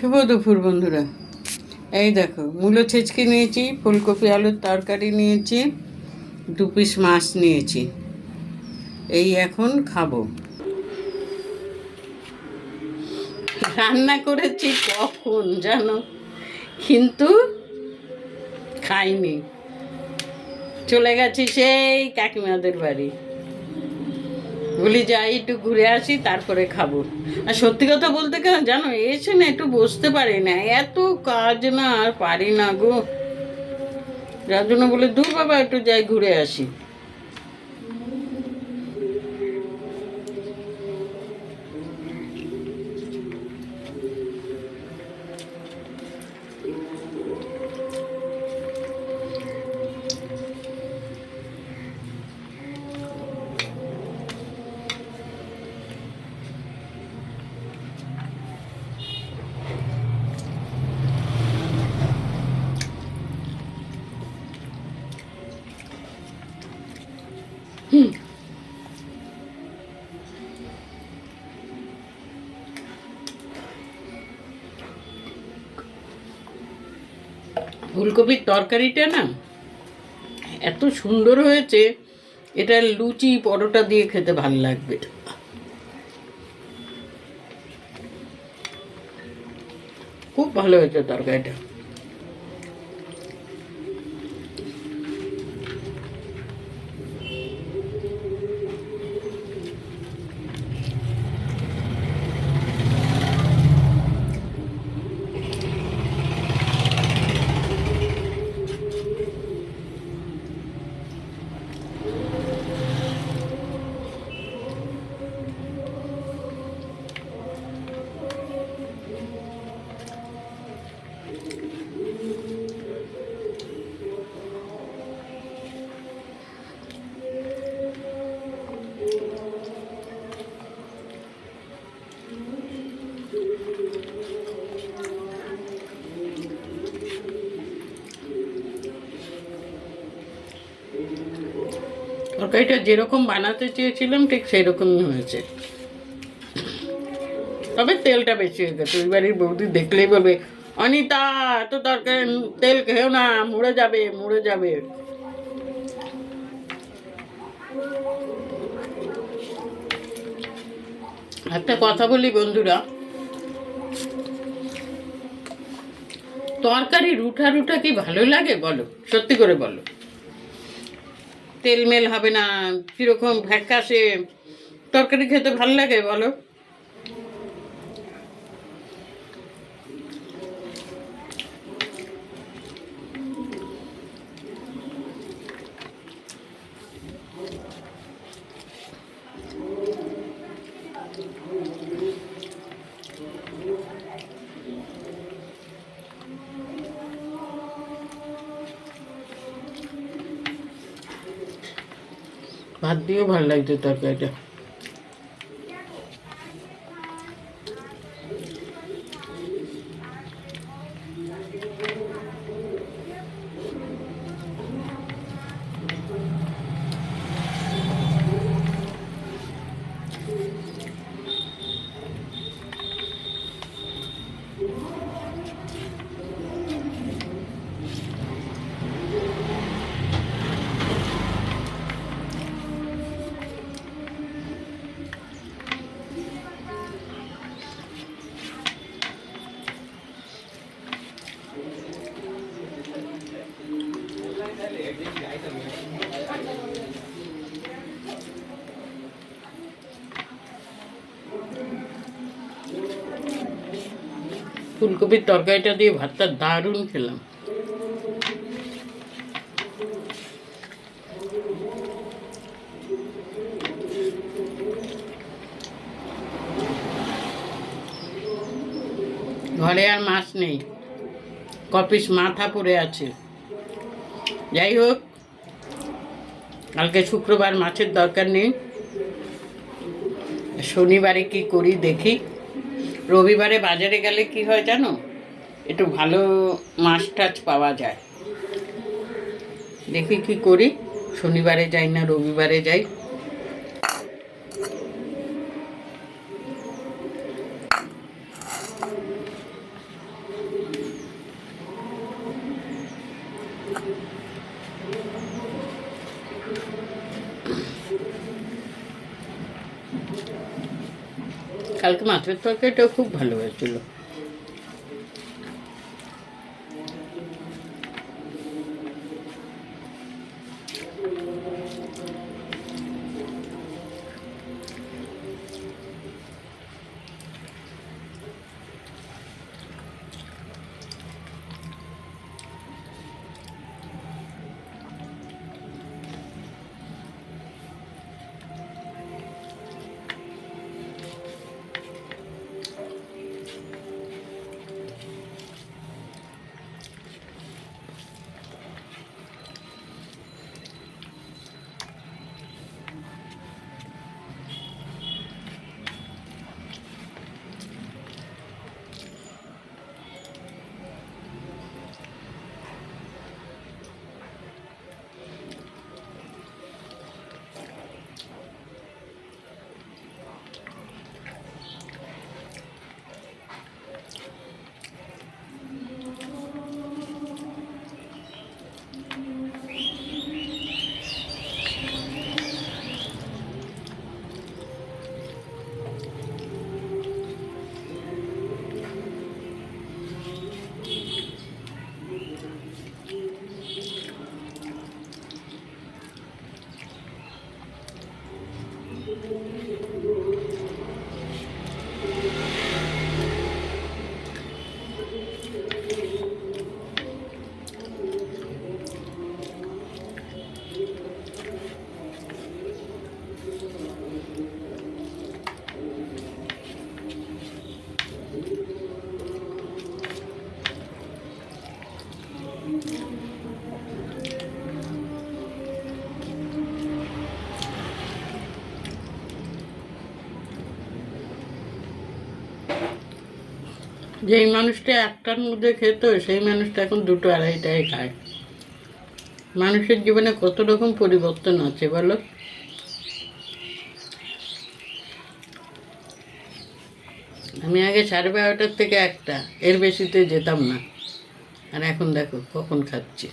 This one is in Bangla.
শুভ দুপুর, বন্ধুরা। এই দেখো, মূলো ছেচকে নিয়েছি, ফুলকপি, আলুর তরকারি নিয়েছি, দু পিস মাছ নিয়েছি। এই এখন খাব। রান্না করেছি কখন জানো? কিন্তু খাইনি। চলে গেছি সেই কাকিমাদের বাড়ি। বলি যাই, একটু ঘুরে আসি, তারপরে খাব। আর সত্যি কথা বলতে কেন, জানো, এসে না একটু বসতে পারি না। এত কাজ না আর পারি না গো। যার জন্য বলে দূর বাবা, একটু যাই, ঘুরে আসি। ফুলকপির তরকারিটা না এত সুন্দর হয়েছে, এটা লুচি পরোটা দিয়ে খেতে ভালো লাগবে। খুব ভালো হয়েছে তরকারিটা। তরকারিটা যেরকম বানাতে চেয়েছিলাম, ঠিক সেই রকমই হয়েছে। তবে তেলটা বেশি হয়ে গেছে। ওই বাড়ির বৌদি দেখলেই বলবে, অনিতা, এত তরকারি, তেল খেও না, মুড়ে যাবে মুড়ে যাবে। একটা কথা বলি বন্ধুরা তরকারি রুঠা রুঠা কি ভালো লাগে বলো? সত্যি করে বলো। তেলমেল হবে না কীরকম ভ্যাকাসে তরকারি খেতে ভালো লাগে বলো? ভাত দিয়েও ভালো লাগছে তরকারিটা। ফুলকপির তরকারিটা দিয়ে ভাতটা দারুণ খেলাম। ঘরে আর মাছ নেই। কপিস মাথা পড়ে আছে। যাই হোক, কালকে শুক্রবার মাছের দরকার নেই। শনিবারে কি করি দেখি। রবিবারে বাজারে গেলে কি হয় জানো? একটু ভালো মাছ টাছ পাওয়া যায়। দেখি কি করি। শনিবারে যাই না রবিবারে যাই। কালকে মাছের তরকারিটাও খুব ভালো হয়েছিল। যেই মানুষটা একটার মধ্যে খেত, সেই মানুষটা এখন দুটো আড়াইটায় খায়। মানুষের জীবনে কত রকম পরিবর্তন আছে বলো? আমি আগে সাড়ে বারোটার থেকে একটা, এর বেশিতে যেতাম না। আর এখন দেখো, কখন খাচ্ছি।